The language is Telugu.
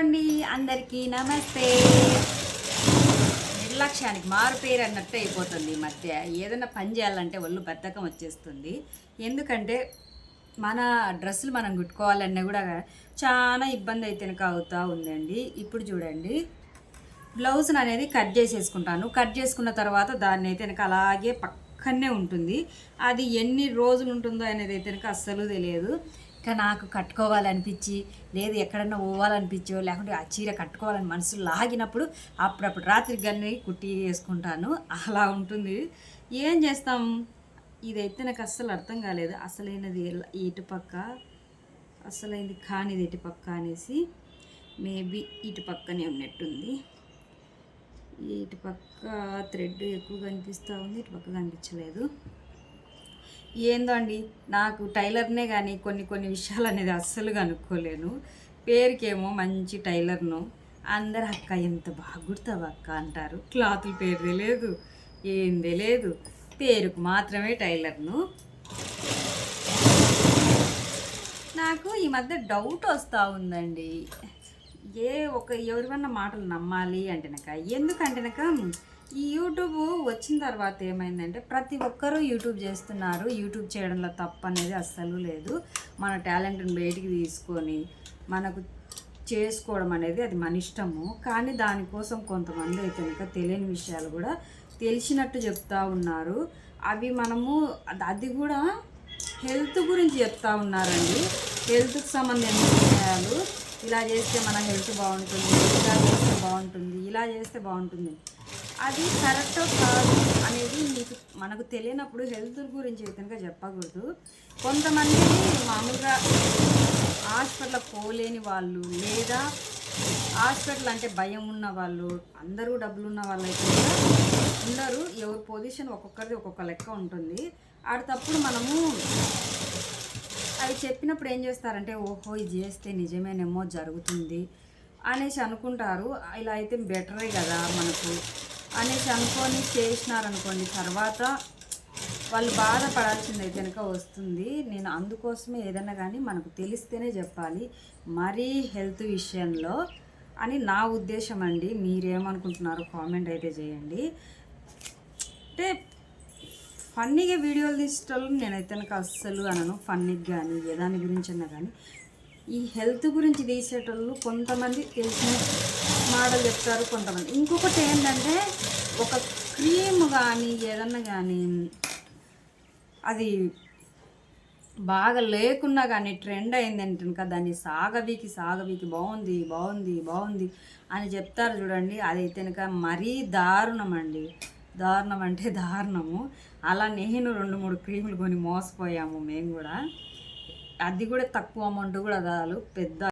అండి అందరికీ నమస్తే. నిర్లక్ష్యానికి మారు పేరు అన్నట్టు అయిపోతుంది ఈ మధ్య. ఏదైనా పని చేయాలంటే ఒళ్ళు బద్ధకం వచ్చేస్తుంది. ఎందుకంటే మన డ్రెస్సులు మనం కుట్టుకోవాలన్నా కూడా చాలా ఇబ్బంది అయితే అవుతూ ఉందండి. ఇప్పుడు చూడండి. బ్లౌజ్ అనేది కట్ చేసేసుకుంటాను. కట్ చేసుకున్న తర్వాత దాన్ని అయితే కనుక అలాగే పక్కనే ఉంటుంది. అది ఎన్ని రోజులు ఉంటుందో అనేది అయితే కనుక అస్సలు తెలియదు. ఇంకా నాకు కట్టుకోవాలనిపించి లేదు ఎక్కడన్నా పోవాలనిపించో లేకుంటే ఆ చీర కట్టుకోవాలని మనసు లాగినప్పుడు అప్పుడప్పుడు రాత్రి గన్ని కుట్టి వేసుకుంటాను. అలా ఉంటుంది. ఏం చేస్తాం? ఇదైతే నాకు అస్సలు అర్థం కాలేదు. అసలైనది ఇటుపక్క అసలైంది కానిది ఇటుపక్క అనేసి మేబీ ఇటు పక్కనే ఉన్నట్టుంది. ఇటు పక్క థ్రెడ్ ఎక్కువ కనిపిస్తూ ఉంది ఇటు పక్క కనిపించలేదు. ఏందో అండి నాకు టైలర్నే కానీ కొన్ని కొన్ని విషయాలు అనేది అస్సలు కనుక్కోలేను. పేరుకేమో మంచి టైలర్ను. అందరు అక్క ఎంత బాగా కుడతావు అక్క అంటారు. క్లాత్లు పేరు తెలియదు ఏం తెలియదు పేరుకు మాత్రమే టైలర్ను. నాకు ఈ మధ్య డౌట్ వస్తూ ఉందండి. ఏ ఒక ఎవరివన్నా మాటలు నమ్మాలి అంటేనక ఎందుకంటేనక ఈ యూట్యూబ్ వచ్చిన తర్వాత ఏమైందంటే ప్రతి ఒక్కరూ యూట్యూబ్ చేస్తున్నారు. యూట్యూబ్ చేయడంలో తప్పు అనేది అస్సలు లేదు. మన టాలెంట్ని బయటికి తీసుకొని మనకు చేసుకోవడం అనేది అది మన ఇష్టము. కానీ దానికోసం కొంతమంది అయితే కనుక తెలియని విషయాలు కూడా తెలిసినట్టు చెప్తా ఉన్నారు. అవి మనము అది- అది కూడా హెల్త్ గురించి చెప్తా ఉన్నారండి. హెల్త్కి సంబంధించిన విషయాలు. ఇలా చేస్తే మన హెల్త్ బాగుంటుంది ఇలా చేస్తే బాగుంటుంది ఇలా చేస్తే బాగుంటుంది. అది కరెక్ట్ కాదు అనేది మీకు మనకు తెలియనప్పుడు హెల్త్ గురించి విధంగా చెప్పకూడదు. కొంతమంది మామూలుగా హాస్పిటల్ పోలేని వాళ్ళు లేదా హాస్పిటల్ అంటే భయం ఉన్న వాళ్ళు అందరూ డబ్బులు ఉన్న వాళ్ళు అయితే ఉన్నారు. ఉండరు ఎవరి పొజిషన్ ఒక్కొక్కరిది ఒక్కొక్క లెక్క ఉంటుంది. ఆడతప్పుడు మనము అవి చెప్పినప్పుడు ఏం చేస్తారంటే ఓహో ఇది చేస్తే నిజమేనేమో జరుగుతుంది అనేసి అనుకుంటారు. ఇలా అయితే బెటరే కదా మనకు అనేసి అనుకొని చేసినారనుకోండి తర్వాత వాళ్ళు బాధపడాల్సింది అయితే కనుక వస్తుంది. నేను అందుకోసమే ఏదైనా కానీ మనకు తెలిస్తేనే చెప్పాలి. మరీ హెల్త్ విషయంలో అని నా ఉద్దేశం అండి మీరేమనుకుంటున్నారో కామెంట్ అయితే చేయండి. అంటే ఫన్నీగా వీడియోలు తీసేటోళ్ళు నేనైతే నాకు అస్సలు అనను. ఫన్నీకి కానీ ఏ దాని గురించి అన్నా కానీ ఈ హెల్త్ గురించి తీసేటోళ్ళు కొంతమంది తెలిసిన మాటలు చెప్తారు కొంతమంది. ఇంకొకటి ఏంటంటే ఒక క్రీమ్ కానీ ఏదన్నా కానీ అది బాగా లేకున్నా కానీ ట్రెండ్ అయింది కనుక దాన్ని సాగవీకి సాగవీకి బాగుంది బాగుంది బాగుంది అని చెప్తారు చూడండి. అది కనుక మరీ దారుణం అండి. దారుణం అంటే దారుణము. అలా నేను రెండు మూడు క్రీములు కొని మోసపోయాము మేము కూడా. అది కూడా తక్కువ అమౌంట్ కూడా కాదు పెద్ద